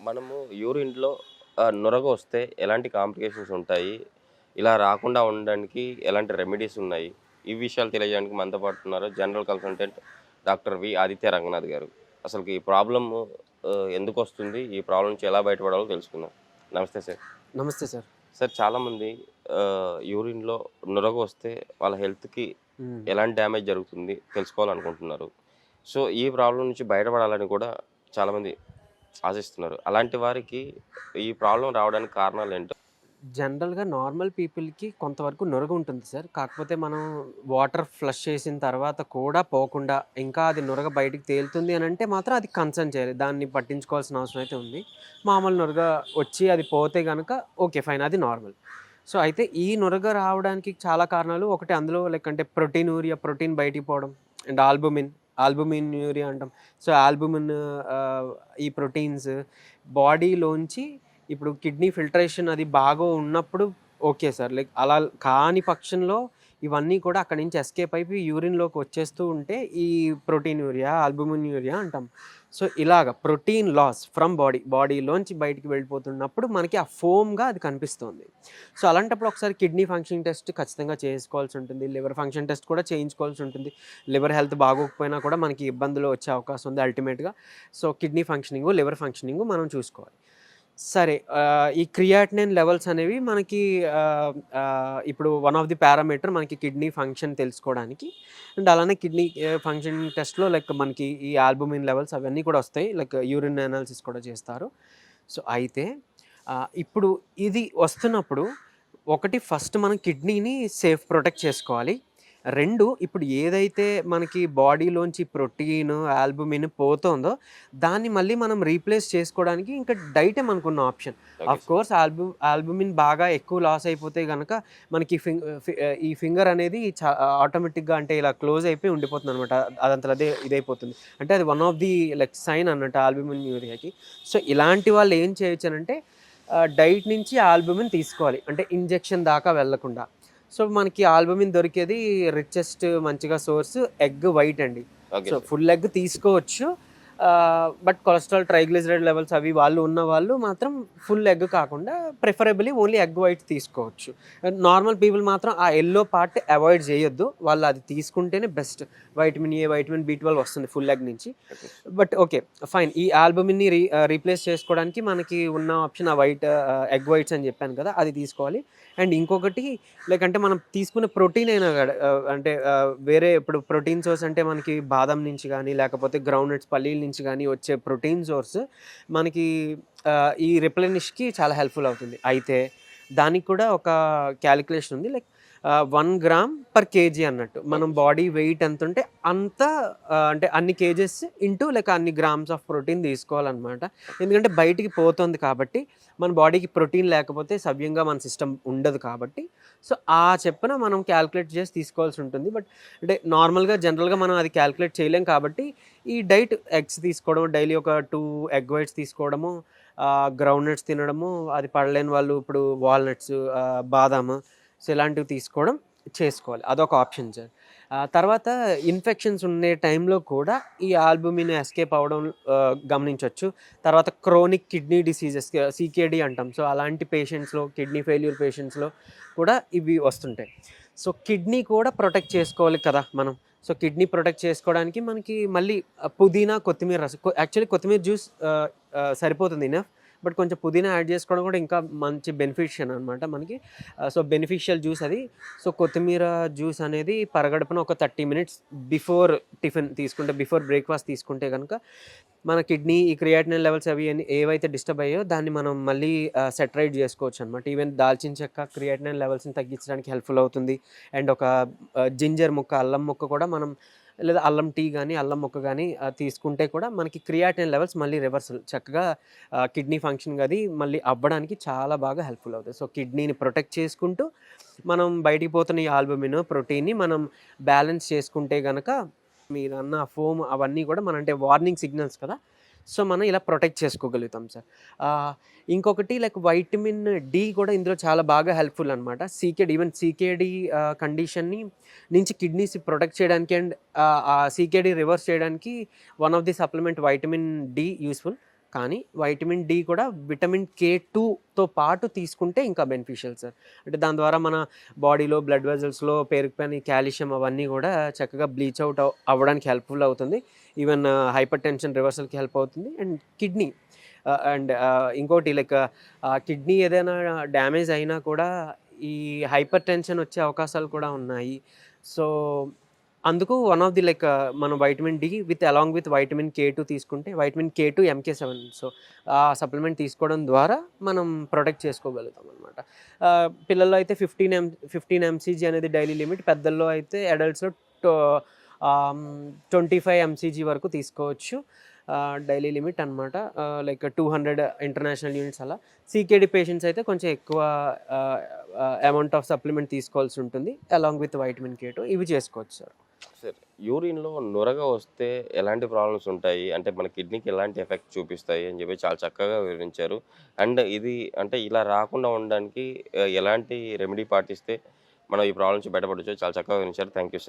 మనము యూరిన్‌లో నురగ వస్తే ఎలాంటి కాంప్లికేషన్స్ ఉంటాయి? ఇలా రాకుండా ఉండడానికి ఎలాంటి రెమెడీస్ ఉన్నాయి? ఈ విషయాలు తెలియజేయడానికి మనతో పాటు ఉన్నారు general consultant doctor V. Aditya Ranganath గారు. అసలుకి ఈ ప్రాబ్లమ్ ఆహ్, ఎందుకొస్తుంది? ఈ ప్రాబ్లమ్ నుంచి ఎలా బయటపడాలో తెలుసుకుందాం. నమస్తే సార్. నమస్తే సార్. సార్ చాలామంది యూరిన్‌లో నురగ వస్తే వాళ్ళ హెల్త్‌కి. ఎలాంటి డ్యామేజ్ జరుగుతుంది తెలుసుకోవాలనుకుంటున్నారు. సో, ఈ ప్రాబ్లమ్ నుంచి బయటపడాలని కూడా చాలామంది ఆశిస్తున్నారు. అలాంటి వారికి ఈ ప్రాబ్లం రావడానికి కారణాలు ఏంటో జనరల్‌గా నార్మల్ పీపుల్‌కి కొంతవరకు నురగ ఉంటుంది సార్. కాకపోతే మనం వాటర్ ఫ్లష్ చేసిన తర్వాత కూడా పోకుండా ఇంకా అది నురగ బయటికి తేలుతుంది అని అంటే మాత్రం అది కన్సర్న్ చేయాలి. దాన్ని పట్టించుకోవాల్సిన అవసరం అయితే ఉంది. మామూలు నురగ వచ్చి అది పోతే కనుక ఓకే ఫైన్ అది నార్మల్. సో, అయితే ఈ నురగ రావడానికి చాలా కారణాలు ఒకటి అందులో లైక్ అంటే ప్రోటీనూరియా ప్రోటీన్ బయటికి పోవడం అండ్ ఆల్బుమిన్ ఆల్బుమిన్యూరియా అంటాం. సో, ఆల్బుమిన్ ఈ ప్రోటీన్స్ బాడీలోంచి ఇప్పుడు కిడ్నీ ఫిల్టరేషన్ అది బాగా ఉన్నప్పుడు ఓకే సార్. లైక్ అలా కాని పక్షంలో ఇవన్నీ కూడా అక్కడి నుంచి ఎస్కేప్ అయిపోయి యూరిన్‌లోకి వచ్చేస్తూ ఉంటే ఈ ప్రోటీన్ యూరియా ఆల్బుమిన్ యూరియా అంటాం. సో, ఇలాగ ప్రోటీన్ లాస్ ఫ్రమ్ బాడీ బాడీలోంచి బయటికి వెళ్ళిపోతున్నప్పుడు మనకి ఆ ఫోమ్‌గా అది కనిపిస్తుంది. సో, అలాంటప్పుడు ఒకసారి కిడ్నీ ఫంక్షన్ టెస్ట్ ఖచ్చితంగా చేసుకోవాల్సి ఉంటుంది. లివర్ ఫంక్షన్ టెస్ట్ కూడా చేయించుకోవాల్సి ఉంటుంది. లివర్ హెల్త్ బాగోకపోయినా కూడా మనకి ఇబ్బందులు వచ్చే అవకాశం ఉంది అల్టిమేట్‌గా. So, kidney functioning liver functioning మనం చూసుకోవాలి. సరే ఈ క్రియాటినిన్ లెవెల్స్ అనేవి మనకి ఇప్పుడు వన్ ఆఫ్ ది పారామీటర్ మనకి కిడ్నీ ఫంక్షన్ తెలుసుకోవడానికి అండ్ అలానే కిడ్నీ ఫంక్షన్ టెస్ట్‌లో లైక్ మనకి ఈ ఆల్బుమిన్ లెవెల్స్ అవన్నీ కూడా వస్తాయి. లైక్ యూరిన్ అనాలిసిస్ కూడా చేస్తారు. సో, అయితే ఇప్పుడు ఇది వస్తున్నప్పుడు ఒకటి ఫస్ట్ మనం కిడ్నీని సేఫ్ ప్రొటెక్ట్ చేసుకోవాలి. 2 ఇప్పుడు ఏదైతే మనకి బాడీలోంచి ప్రోటీన్, ఆల్బుమిన్ పోతోందో దాన్ని మళ్ళీ మనం రీప్లేస్ చేసుకోవడానికి ఇంకా డైటే మనకున్న ఆప్షన్. సార్. ఆఫ్‌కోర్స్ ఆల్బు ఆల్బుమిన్ బాగా ఎక్కువ లాస్ అయిపోతే గనక మనకి ఈ ఫింగర్ అనేది చ ఆటోమేటిక్‌గా అంటే ఇలా క్లోజ్ అయిపోయి ఉండిపోతుందనమాట. అదంతట అదే ఇదైపోతుంది. అంటే అది one of the like sign అన్నట్టు ఆల్బుమిన్యూరియాకి. సో, ఇలాంటి వాళ్ళు ఏం చేయొచ్చనంటే ఆహ్, డైట్ నుంచి ఆల్బుమిన్ తీసుకోవాలి. అంటే ఇంజెక్షన్ దాకా వెళ్ళకుండా. సో, మనకి ఆల్బుమిన్ దొరికేది రిచెస్ట్ మంచిగా సోర్స్ ఎగ్ వైట్ అండి. సో. ఫుల్ ఎగ్ తీసుకోవచ్చు. బట్ కొలెస్ట్రాల్, ట్రైగ్లిజరైడ్ లెవెల్స్ అవి వాళ్ళు ఉన్నవాళ్ళు మాత్రం ఫుల్ ఎగ్ కాకుండా ప్రిఫరబుల్లీ ఓన్లీ ఎగ్ వైట్ తీసుకోవచ్చు. నార్మల్ పీపుల్ మాత్రం ఆ యెల్లో పార్ట్ అవాయిడ్ చేయొద్దు. వాళ్ళు అది తీసుకుంటేనే బెస్ట్. వైటమిన్ ఏ, వైటమిన్ బి12 వస్తుంది ఫుల్ ఎగ్ నుంచి. But okay fine. ఈ ఆల్బుమిన్‌ని రీ రీప్లేస్ చేసుకోవడానికి మనకి ఉన్న ఆప్షన్ ఆ వైట్ ఎగ్ వైట్స్ అని చెప్పాను కదా! అది తీసుకోవాలి. అండ్ ఇంకొకటి లైక్ అంటే మనం తీసుకునే ప్రోటీన్ అయినా అంటే వేరే ఇప్పుడు ప్రోటీన్ సోర్స్ అంటే మనకి బాదం నుంచి గానీ, లేకపోతే గ్రౌండ్‌నట్స్ పల్లీల నుంచి కానీ వచ్చే ప్రోటీన్ సోర్స్ మనకి ఈ రిప్లెనిష్‌కి చాలా హెల్ప్‌ఫుల్ అవుతుంది. అయితే దానికి కూడా ఒక క్యాలిక్యులేషన్ ఉంది. లైక్ 1 గ్రామ్ పర్ కేజీ అన్నట్టు. మనం బాడీ వెయిట్ ఎంతుంటే అంత ఆహ్, అంటే అన్ని కేజెస్ ఇంటూ లైక్ అన్ని గ్రామ్స్ ఆఫ్ ప్రోటీన్ తీసుకోవాలనమాట. ఎందుకంటే బయటికి పోతోంది కాబట్టి మన బాడీకి ప్రోటీన్ లేకపోతే సవ్యంగా మన సిస్టమ్ ఉండదు కాబట్టి సో, ఆ చెప్పున మనం క్యాలిక్యులేట్ చేసి తీసుకోవాల్సి ఉంటుంది. బట్ అంటే నార్మల్‌గా జనరల్‌గా మనం అది క్యాలిక్యులేట్ చేయలేం కాబట్టి ఈ డైట్ ఎగ్స్ తీసుకోవడం డైలీ ఒక 2 ఎగ్ వైట్స్ తీసుకోవడము, గ్రౌండ్ నట్స్ తినడము, అది పడలేని వాళ్ళు ఇప్పుడు వాల్‌నట్స్, బాదాము సో, ఇలాంటివి తీసుకోవడం చేసుకోవాలి. అదొక ఆప్షన్ సార్. తర్వాత ఇన్ఫెక్షన్స్ ఉండే టైంలో కూడా ఈ ఆల్బుమిన్ ఎస్కేప్ అవ్వడం గమనించవచ్చు తర్వాత క్రోనిక్ కిడ్నీ డిసీజెస్ సీకేడి అంటాం. సో, అలాంటి పేషెంట్స్‌లో కిడ్నీ ఫెయిల్యూర్ పేషెంట్స్‌లో కూడా ఇవి వస్తుంటాయి. సో, కిడ్నీ కూడా ప్రొటెక్ట్ చేసుకోవాలి కదా మనం. సో, కిడ్నీ ప్రొటెక్ట్ చేసుకోవడానికి మనకి మళ్ళీ పుదీనా, కొత్తిమీర రసం యాక్చువల్లీ కొత్తిమీర జ్యూస్ సరిపోతుంది ఎనఫ్. బట్ కొంచెం పుదీనా యాడ్ చేసుకోవడం కూడా ఇంకా మంచి బెనిఫిషియన్ అనమాట మనకి. సో, బెనిఫిషియల్ జ్యూస్ అది. సో, కొత్తిమీర జ్యూస్ అనేది పరగడుపున ఒక 30 మినిట్స్ బిఫోర్ టిఫిన్ తీసుకుంటే బిఫోర్ బ్రేక్‌ఫాస్ట్ తీసుకుంటే కనుక మన కిడ్నీ ఈ క్రియాటినిన్ లెవెల్స్ అవి ఏవైతే డిస్టర్బ్ అయ్యో దాన్ని మనం మళ్ళీ సెటరైట్ చేసుకోవచ్చు అనమాట ఈవెన్ దాల్చిన చెక్క క్రియాటినిన్ లెవెల్స్‌ని తగ్గించడానికి హెల్ప్‌ఫుల్ అవుతుంది. అండ్ ఒక జింజర్ ముక్క, అల్లం ముక్క కూడా మనం లేదా అల్లం టీ కానీ అల్లం ముక్క కానీ తీసుకుంటే కూడా మనకి క్రియాటిన్ లెవెల్స్ మళ్ళీ రివర్సల్ చక్కగా కిడ్నీ ఫంక్షన్ అది మళ్ళీ అవ్వడానికి చాలా బాగా హెల్ప్‌ఫుల్ అవుతాయి. సో, కిడ్నీని ప్రొటెక్ట్ చేసుకుంటూ మనం బయటికి పోతున్న ఈ ఆల్బమిన్ ప్రోటీన్‌ని మనం బ్యాలెన్స్ చేసుకుంటే కనుక మీరు అన్న ఫోమ్ అవన్నీ కూడా మన అంటే వార్నింగ్ సిగ్నల్స్ కదా! సో, మనం ఇలా ప్రొటెక్ట్ చేసుకోగలుగుతాం సార్. ఇంకొకటి లైక్ వైటమిన్ డి కూడా ఇందులో చాలా బాగా హెల్ప్‌ఫుల్ అనమాట. సీకేడి ఈవెన్ సీకేడీ కండిషన్‌ని నుంచి కిడ్నీస్ ప్రొటెక్ట్ చేయడానికి అండ్ సీకేడి సీకేడీ రివర్స్ చేయడానికి one of the supplement vitamin D useful కానీ వైటమిన్ డి కూడా విటమిన్ కే టూతో పాటు తీసుకుంటే ఇంకా బెనిఫిషియల్ సార్ అంటే దాని ద్వారా మన బాడీలో బ్లడ్ వెజల్స్లో పేరుకుపోయిన కాల్షియం అవన్నీ కూడా చక్కగా బ్లీచ్ అవుట్ అవ్వడానికి హెల్ప్ఫుల్ అవుతుంది. ఈవెన్ హైపర్ టెన్షన్ రివర్సల్కి హెల్ప్ అవుతుంది. అండ్ కిడ్నీ అండ్ ఇంకోటి లైక్ కిడ్నీ uh, ఏదైనా డ్యామేజ్ అయినా కూడా ఈ హైపర్ టెన్షన్ వచ్చే అవకాశాలు కూడా ఉన్నాయి. సో అందుకు వన్ ఆఫ్ ది లైక్ మనం vitamin D with along with vitamin K two తీసుకుంటే vitamin K two MK seven so ఆ సప్లిమెంట్ తీసుకోవడం ద్వారా మనం ప్రొటెక్ట్ చేసుకోగలుగుతాం అనమాట పిల్లల్లో అయితే ఫిఫ్టీన్ ఎం ఫిఫ్టీన్ ఎంసీజీ అనేది డైలీ లిమిట్ పెద్దల్లో అయితే అడల్ట్స్లో ట్వంటీ ఫైవ్ ఎంసీజీ వరకు తీసుకోవచ్చు. డైలీ లిమిట్ అనమాట like two hundred international units అలా. సీకేడి పేషెంట్స్ అయితే కొంచెం ఎక్కువ అమౌంట్ ఆఫ్ సప్లిమెంట్ తీసుకోవాల్సి ఉంటుంది along with vitamin K two ఇవి చేసుకోవచ్చు సార్ సార్ యూరిన్లో నొరగ వస్తే ఎలాంటి ప్రాబ్లమ్స్ ఉంటాయి? అంటే మన కిడ్నీకి ఎలాంటి ఎఫెక్ట్ చూపిస్తాయి అని చెప్పి చాలా చక్కగా వివరించారు. అండ్ ఇది అంటే ఇలా రాకుండా ఉండడానికి ఎలాంటి రెమెడీ పాటిస్తే మనం ఈ ప్రాబ్లమ్స్ బయటపడచ్చు చాలా చక్కగా వివరించారు. Thank you sir.